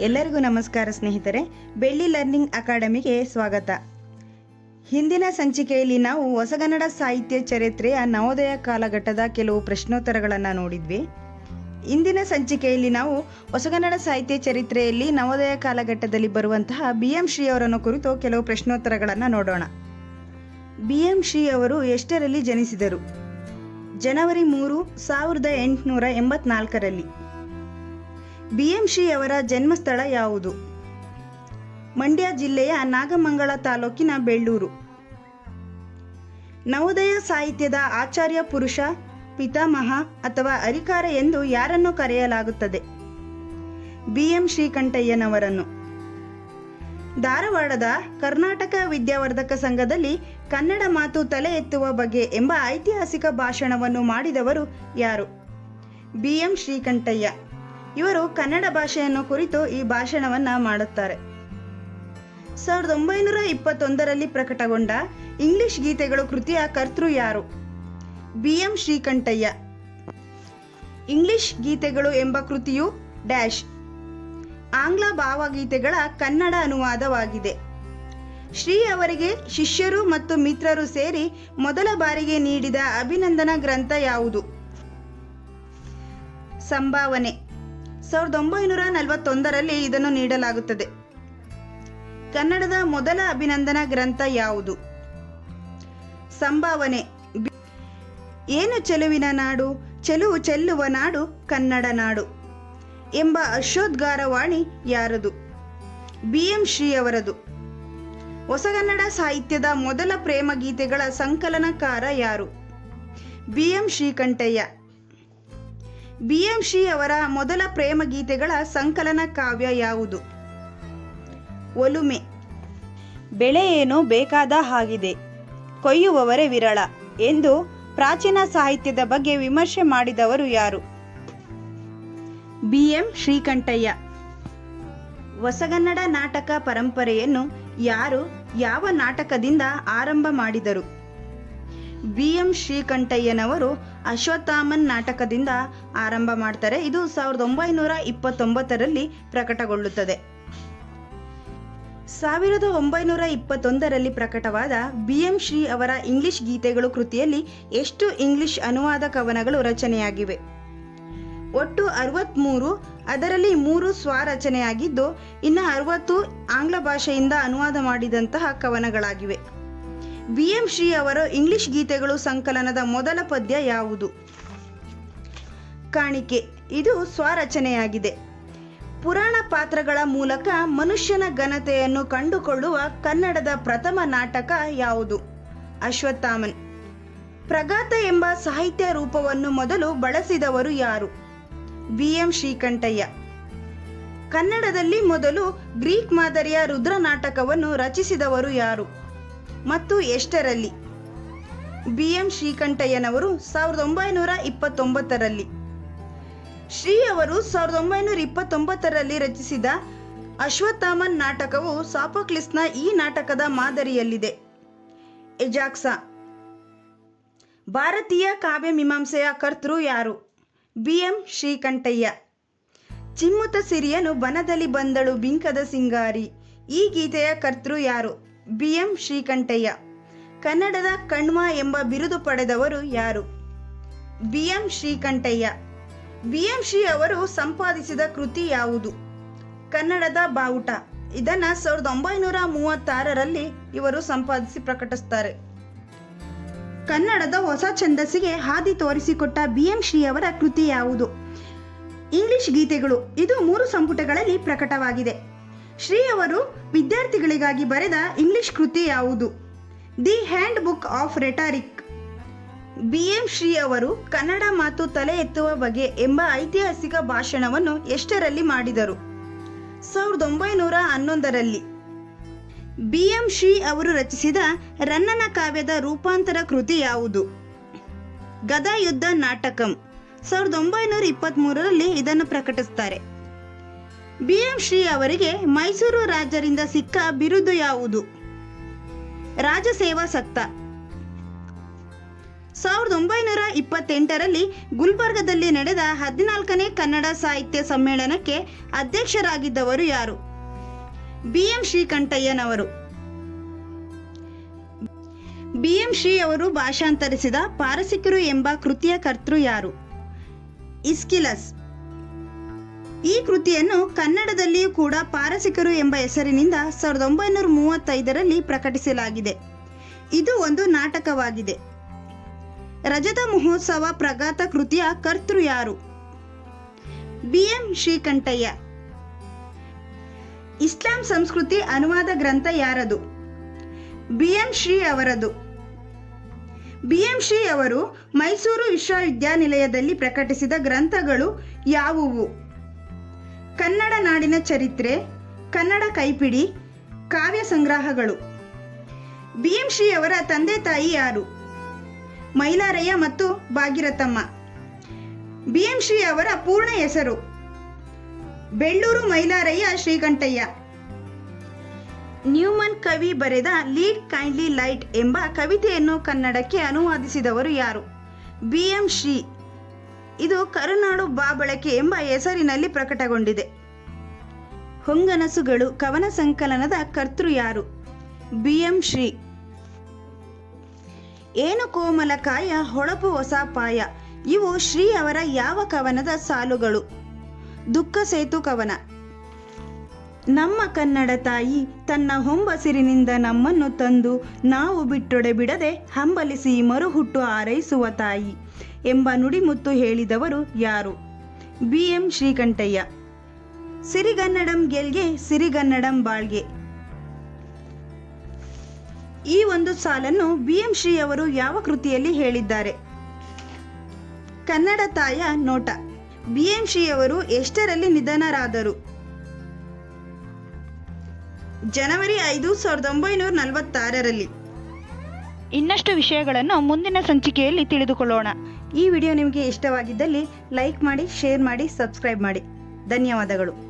ಎಲ್ಲರಿಗೂ ನಮಸ್ಕಾರ ಸ್ನೇಹಿತರೆ, ಬೆಳ್ಳಿ ಲರ್ನಿಂಗ್ ಅಕಾಡೆಮಿಗೆ ಸ್ವಾಗತ. ಹಿಂದಿನ ಸಂಚಿಕೆಯಲ್ಲಿ ನಾವು ಹೊಸಗನ್ನಡ ಸಾಹಿತ್ಯ ಚರಿತ್ರೆಯ ನವೋದಯ ಕಾಲಘಟ್ಟದ ಕೆಲವು ಪ್ರಶ್ನೋತ್ತರಗಳನ್ನು ನೋಡಿದ್ವಿ. ಇಂದಿನ ಸಂಚಿಕೆಯಲ್ಲಿ ನಾವು ಹೊಸಗನ್ನಡ ಸಾಹಿತ್ಯ ಚರಿತ್ರೆಯಲ್ಲಿ ನವೋದಯ ಕಾಲಘಟ್ಟದಲ್ಲಿ ಬರುವಂತಹ ಬಿ ಎಂ ಶ್ರೀ ಅವರನ್ನು ಕುರಿತು ಕೆಲವು ಪ್ರಶ್ನೋತ್ತರಗಳನ್ನು ನೋಡೋಣ. ಬಿ ಎಂ ಶ್ರೀ ಅವರು ಎಷ್ಟರಲ್ಲಿ ಜನಿಸಿದರು? ಜನವರಿ ಮೂರು ಸಾವಿರದ ಎಂಟುನೂರ ಎಂಬತ್ನಾಲ್ಕರಲ್ಲಿ. ಬಿ ಎಂ ಶ್ರೀ ಅವರ ಜನ್ಮಸ್ಥಳ ಯಾವುದು? ಮಂಡ್ಯ ಜಿಲ್ಲೆಯ ನಾಗಮಂಗಲ ತಾಲೂಕಿನ ಬೆಳ್ಳೂರು. ನವೋದಯ ಸಾಹಿತ್ಯದ ಆಚಾರ್ಯ ಪುರುಷ, ಪಿತಾಮಹ ಅಥವಾ ಅರಿಕಾರ ಎಂದು ಯಾರನ್ನು ಕರೆಯಲಾಗುತ್ತದೆ? ಬಿಎಂ ಶ್ರೀಕಂಠಯ್ಯನವರನ್ನು. ಧಾರವಾಡದ ಕರ್ನಾಟಕ ವಿದ್ಯಾವರ್ಧಕ ಸಂಘದಲ್ಲಿ ಕನ್ನಡ ಮಾತು ತಲೆ ಎತ್ತುವ ಬಗ್ಗೆ ಎಂಬ ಐತಿಹಾಸಿಕ ಭಾಷಣವನ್ನು ಮಾಡಿದವರು ಯಾರು? ಬಿಎಂ ಶ್ರೀಕಂಠಯ್ಯ. ಇವರು ಕನ್ನಡ ಭಾಷೆಯನ್ನು ಕುರಿತು ಈ ಭಾಷಣವನ್ನ ಮಾಡುತ್ತಾರೆ. ಸಾವಿರದ ಒಂಬೈನೂರ ಇಪ್ಪತ್ತೊಂದರಲ್ಲಿ ಪ್ರಕಟಗೊಂಡ ಇಂಗ್ಲಿಷ್ ಗೀತೆಗಳು ಕೃತಿಯ ಕರ್ತೃ ಯಾರು? ಬಿ. ಎಂ. ಶ್ರೀಕಂಠಯ್ಯ. ಇಂಗ್ಲಿಷ್ ಗೀತೆಗಳು ಎಂಬ ಕೃತಿಯು ಡ್ಯಾಶ್. ಆಂಗ್ಲ ಭಾವಗೀತೆಗಳ ಕನ್ನಡ ಅನುವಾದವಾಗಿದೆ. ಶ್ರೀ ಅವರಿಗೆ ಶಿಷ್ಯರು ಮತ್ತು ಮಿತ್ರರು ಸೇರಿ ಮೊದಲ ಬಾರಿಗೆ ನೀಡಿದ ಅಭಿನಂದನಾ ಗ್ರಂಥ ಯಾವುದು? ಸಂಭಾವನೆ. ಸಾವಿರದ ಒಂಬೈನೂರ ನಲವತ್ತೊಂದರಲ್ಲಿ ಇದನ್ನು ನೀಡಲಾಗುತ್ತದೆ. ಕನ್ನಡದ ಮೊದಲ ಅಭಿನಂದನಾ ಗ್ರಂಥ ಯಾವುದು? ಸಂಭಾವನೆ. ಏನು ಚೆಲುವಿನ ನಾಡು? ಚೆಲುವು ಚೆಲ್ಲುವ ನಾಡು ಕನ್ನಡ ನಾಡು ಎಂಬ ಅಶೋದ್ಗಾರವಾಣಿ ಯಾರದು? ಬಿ ಎಂ ಶ್ರೀ ಅವರದು ಹೊಸಗನ್ನಡ ಸಾಹಿತ್ಯದ ಮೊದಲ ಪ್ರೇಮ ಗೀತೆಗಳ ಸಂಕಲನಕಾರ ಯಾರು? B M Srikantaiah. B M Shri ಅವರ ಮೊದಲ ಪ್ರೇಮ ಗೀತೆಗಳ ಸಂಕಲನ ಕಾವ್ಯ ಯಾವುದು? ಒಲುಮೆ. ಬೆಳೆ ಏನು ಬೇಕಾದ ಹಾಗಿದೆ. ಕೊಯ್ಯುವವರೇ ವಿರಳ ಎಂದು ಪ್ರಾಚೀನ ಸಾಹಿತ್ಯದ ಬಗ್ಗೆ ವಿಮರ್ಶೆ ಮಾಡಿದವರು ಯಾರು? ಬಿಎಂ ಶ್ರೀಕಂಠಯ್ಯ. ಹೊಸಗನ್ನಡ ನಾಟಕ ಪರಂಪರೆಯನ್ನು ಯಾರು ಯಾವ ನಾಟಕದಿಂದ ಆರಂಭ ಮಾಡಿದರು? ಬಿ ಎಂ ಶ್ರೀಕಂಠಯ್ಯನವರು ಅಶ್ವತ್ಥಾಮನ್ ನಾಟಕದಿಂದ ಆರಂಭ ಮಾಡ್ತಾರೆ. ಇದು ಸಾವಿರದ ಒಂಬೈನೂರ ಇಪ್ಪತ್ತೊಂಬತ್ತರಲ್ಲಿ ಪ್ರಕಟಗೊಳ್ಳುತ್ತದೆ. ಸಾವಿರದ ಒಂಬೈನೂರ ಇಪ್ಪತ್ತೊಂದರಲ್ಲಿ ಪ್ರಕಟವಾದ ಬಿ ಎಂ ಶ್ರೀ ಅವರ ಇಂಗ್ಲಿಷ್ ಗೀತೆಗಳು ಕೃತಿಯಲ್ಲಿ ಎಷ್ಟು ಇಂಗ್ಲಿಷ್ ಅನುವಾದ ಕವನಗಳು ರಚನೆಯಾಗಿವೆ. ಒಟ್ಟು ಅರವತ್ತ್ಮೂರು ಅದರಲ್ಲಿ ಮೂರು ಸ್ವರಚನೆಯಾಗಿದ್ದು, ಇನ್ನು ಅರವತ್ತು ಆಂಗ್ಲ ಭಾಷೆಯಿಂದ ಅನುವಾದ ಮಾಡಿದಂತಹ ಕವನಗಳಾಗಿವೆ. ಬಿ ಎಂ ಶ್ರೀ ಅವರ ಇಂಗ್ಲಿಷ್ ಗೀತೆಗಳು ಸಂಕಲನದ ಮೊದಲ ಪದ್ಯ ಯಾವುದು? ಕಾಣಿಕೆ. ಇದು ಸ್ವರಚನೆಯಾಗಿದೆ. ಪುರಾಣ ಪಾತ್ರಗಳ ಮೂಲಕ ಮನುಷ್ಯನ ಘನತೆಯನ್ನು ಕಂಡುಕೊಳ್ಳುವ ಕನ್ನಡದ ಪ್ರಥಮ ನಾಟಕ ಯಾವುದು? ಅಶ್ವತ್ಥಾಮನ್. ಪ್ರಗಾತ ಎಂಬ ಸಾಹಿತ್ಯ ರೂಪವನ್ನು ಮೊದಲು ಬಳಸಿದವರು ಯಾರು? B M Srikantaiah. ಕನ್ನಡದಲ್ಲಿ ಮೊದಲು ಗ್ರೀಕ್ ಮಾದರಿಯ ರುದ್ರ ನಾಟಕವನ್ನು ರಚಿಸಿದವರು ಯಾರು? ಮತ್ತು ಎಷ್ಟರಲ್ಲಿ? ಬಿ ಎಂ ಶ್ರೀಕಂಠಯ್ಯನವರು ಸಾವಿರದ ಒಂಬೈನೂರ ಇಪ್ಪತ್ತೊಂಬತ್ತರಲ್ಲಿ. ಶ್ರೀ ಅವರು ಸಾವಿರದ ಒಂಬೈನೂರ ಇಪ್ಪತ್ತೊಂಬತ್ತರಲ್ಲಿ ರಚಿಸಿದ ಅಶ್ವತ್ಥಾಮನ್ ನಾಟಕವು ಸಾಫೋಕ್ಲಿಸ್ನ ಈ ನಾಟಕದ ಮಾದರಿಯಲ್ಲಿದೆ. ಎಜಾಕ್ಸ ಭಾರತೀಯ ಕಾವ್ಯ ಮೀಮಾಂಸೆಯ ಕರ್ತೃ ಯಾರು? B M Srikantaiah. ಚಿಮ್ಮುತ ಸಿರಿಯನು ಬನದಲ್ಲಿ ಬಂದಳು ಬಿಂಕದ ಸಿಂಗಾರಿ. ಈ ಗೀತೆಯ ಕರ್ತೃ ಯಾರು? B M Srikantaiah. ಕನ್ನಡದ ಕಣ್ವ ಎಂಬ ಬಿರುದು ಪಡೆದವರು ಯಾರು? B M Srikantaiah. B M Shri ಅವರು ಸಂಪಾದಿಸಿದ ಕೃತಿ ಯಾವುದು? ಕನ್ನಡದ ಬಾವುಟ. ಇದನ್ನ ಸಾವಿರದ ಒಂಬೈನೂರ ಮೂವತ್ತಾರರಲ್ಲಿ ಇವರು ಸಂಪಾದಿಸಿ ಪ್ರಕಟಿಸ್ತಾರೆ. ಕನ್ನಡದ ಹೊಸ ಛಂದಸ್ಸಿಗೆ ಹಾದಿ ತೋರಿಸಿಕೊಟ್ಟ ಬಿ ಎಂ ಶ್ರೀ ಅವರ ಕೃತಿ ಯಾವುದು? ಇಂಗ್ಲಿಷ್ ಗೀತೆಗಳು. ಇದು ಮೂರು ಸಂಪುಟಗಳಲ್ಲಿ ಪ್ರಕಟವಾಗಿದೆ. ಶ್ರೀ ಅವರು ವಿದ್ಯಾರ್ಥಿಗಳಿಗಾಗಿ ಬರೆದ ಇಂಗ್ಲಿಷ್ ಕೃತಿ ಯಾವುದು? The handbook of rhetoric. B M Shri ಅವರು ಕನ್ನಡ ಮಾತು ತಲೆ ಎತ್ತುವ ಬಗೆ ಎಂಬ ಐತಿಹಾಸಿಕ ಭಾಷಣವನ್ನು ಎಷ್ಟರಲ್ಲಿ ಮಾಡಿದರು? ಸಾವಿರದ ಒಂಬೈನೂರ ಹನ್ನೊಂದರಲ್ಲಿ. ಬಿ ಎಂ ಶ್ರೀ ಅವರು ರಚಿಸಿದ ರನ್ನನ ಕಾವ್ಯದ ರೂಪಾಂತರ ಕೃತಿ ಯಾವುದು? ಗದಾಯುದ್ಧ ನಾಟಕಂ. ಸಾವಿರದ ಒಂಬೈನೂರ ಇಪ್ಪತ್ತ್ಮೂರರಲ್ಲಿ ಇದನ್ನು ಪ್ರಕಟಿಸ್ತಾರೆ. ಬಿ ಎಂ ಶ್ರೀ ಅವರಿಗೆ ಮೈಸೂರು ರಾಜರಿಂದ ಸಿಕ್ಕ ಬಿರುದು ಯಾವುದು? ರಾಜಸೇವಾ ಸಕ್ತ. ಸಾವಿರದ ಒಂಬೈನೂರ ಇಪ್ಪತ್ತೆಂಟರಲ್ಲಿ ಗುಲ್ಬರ್ಗದಲ್ಲಿ ನಡೆದ ಹದಿನಾಲ್ಕನೇ ಕನ್ನಡ ಸಾಹಿತ್ಯ ಸಮ್ಮೇಳನಕ್ಕೆ ಅಧ್ಯಕ್ಷರಾಗಿದ್ದವರು ಯಾರು? ಬಿ ಎಂ ಶ್ರೀಕಂಠಯ್ಯನವರು ಬಿ ಎಂ ಶ್ರೀ ಅವರು ಭಾಷಾಂತರಿಸಿದ ಪಾರಸಿಕರು ಎಂಬ ಕೃತಿಯ ಕರ್ತೃ ಯಾರು? ಇಸ್ಕಿಲಸ್. ಈ ಕೃತಿಯನ್ನು ಕನ್ನಡದಲ್ಲಿಯೂ ಕೂಡ ಪಾರಸಿಕರು ಎಂಬ ಹೆಸರಿನಿಂದ ಸಾವಿರದ ಒಂಬೈನೂರ ಮೂವತ್ತೈದರಲ್ಲಿ ಪ್ರಕಟಿಸಲಾಗಿದೆ. ಇದು ಒಂದು ನಾಟಕವಾಗಿದೆ. ರಜತ ಮಹೋತ್ಸವ ಪ್ರಗಾತ ಕೃತಿಯ ಕರ್ತೃ ಯಾರು? B M Srikantaiah. ಇಸ್ಲಾಂ ಸಂಸ್ಕೃತಿ ಅನುವಾದ ಗ್ರಂಥ ಯಾರದು? ಬಿ ಎಂ ಶ್ರೀ ಅವರದು. ಬಿ ಎಂ ಶ್ರೀ ಅವರು ಮೈಸೂರು ವಿಶ್ವವಿದ್ಯಾನಿಲಯದಲ್ಲಿ ಪ್ರಕಟಿಸಿದ ಗ್ರಂಥಗಳು ಯಾವುವು? ಕನ್ನಡ ನಾಡಿನ ಚರಿತ್ರೆ, ಕನ್ನಡ ಕೈಪಿಡಿ, ಕಾವ್ಯ ಸಂಗ್ರಹಗಳು. ಬಿ ಎಂ ಶ್ರೀ ಅವರ ತಂದೆ ತಾಯಿ ಯಾರು? ಮೈಲಾರಯ್ಯ ಮತ್ತು ಭಾಗಿರಥಮ್ಮ. ಬಿ ಎಂ ಶ್ರೀ ಅವರ ಪೂರ್ಣ ಹೆಸರು ಬೆಳ್ಳೂರು ಮೈಲಾರಯ್ಯ ಶ್ರೀಕಂಠಯ್ಯ. ನ್ಯೂಮನ್ ಕವಿ ಬರೆದ ಲೀಡ್ ಕೈಂಡ್ಲಿ ಲೈಟ್ ಎಂಬ ಕವಿತೆಯನ್ನು ಕನ್ನಡಕ್ಕೆ ಅನುವಾದಿಸಿದವರು ಯಾರು? ಬಿ ಎಂ ಶ್ರೀ ಇದು ಕರುನಾಡು ಬಾಬಳಕೆ ಎಂಬ ಹೆಸರಿನಲ್ಲಿ ಪ್ರಕಟಗೊಂಡಿದೆ. ಹೊಂಗನಸುಗಳು ಕವನ ಸಂಕಲನದ ಕರ್ತೃ ಯಾರು? ಬಿ. ಎಂ. ಶ್ರೀ. ಏನು ಕೋಮಲಕಾಯ ಹೊಳಪು ಹೊಸ ಪಾಯ, ಇವು ಶ್ರೀ ಅವರ ಯಾವ ಕವನದ ಸಾಲುಗಳು? ದುಃಖ ಸೇತು ಕವನ. ನಮ್ಮ ಕನ್ನಡ ತಾಯಿ ತನ್ನ ಹೊಂಬಸಿರಿನಿಂದ ನಮ್ಮನ್ನು ತಂದು ನಾವು ಬಿಟ್ಟೊಡೆ ಬಿಡದೆ ಹಂಬಲಿಸಿ ಮರುಹುಟ್ಟು ಆರೈಸುವ ತಾಯಿ. ಎಂಬ ನುಡಿಮುತ್ತು ಹೇಳಿದವರು ಯಾರು? ಬಿ. ಎಂ. ಶ್ರೀಕಂಠಯ್ಯ. ಸಿರಿಗನ್ನಡಂ ಗೆಲ್ಗೆ ಸಿರಿಗನ್ನಡಂ ಬಾಳ್ಗೆ. ಈ ಒಂದು ಸಾಲನ್ನು ಬಿ. ಎಂ. ಶ್ರೀ ಅವರು ಯಾವ ಕೃತಿಯಲ್ಲಿ ಹೇಳಿದ್ದಾರೆ? ಕನ್ನಡ ತಾಯ ನೋಟ. ಬಿ. ಎಂ. ಶ್ರೀ ಅವರು ಎಷ್ಟರಲ್ಲಿ ನಿಧನರಾದರು? ಜನವರಿ ಐದು, ಸಾವಿರದ ಒಂಬೈನೂರ ನಲವತ್ತಾರರಲ್ಲಿ. ಇನ್ನಷ್ಟು ವಿಷಯಗಳನ್ನು ಮುಂದಿನ ಸಂಚಿಕೆಯಲ್ಲಿ ತಿಳಿದುಕೊಳ್ಳೋಣ. ಈ ವಿಡಿಯೋ ನಿಮಗೆ ಇಷ್ಟವಾಗಿದ್ದಲ್ಲಿ ಲೈಕ್ ಮಾಡಿ, ಶೇರ್ ಮಾಡಿ, ಸಬ್ಸ್ಕ್ರೈಬ್ ಮಾಡಿ. ಧನ್ಯವಾದಗಳು.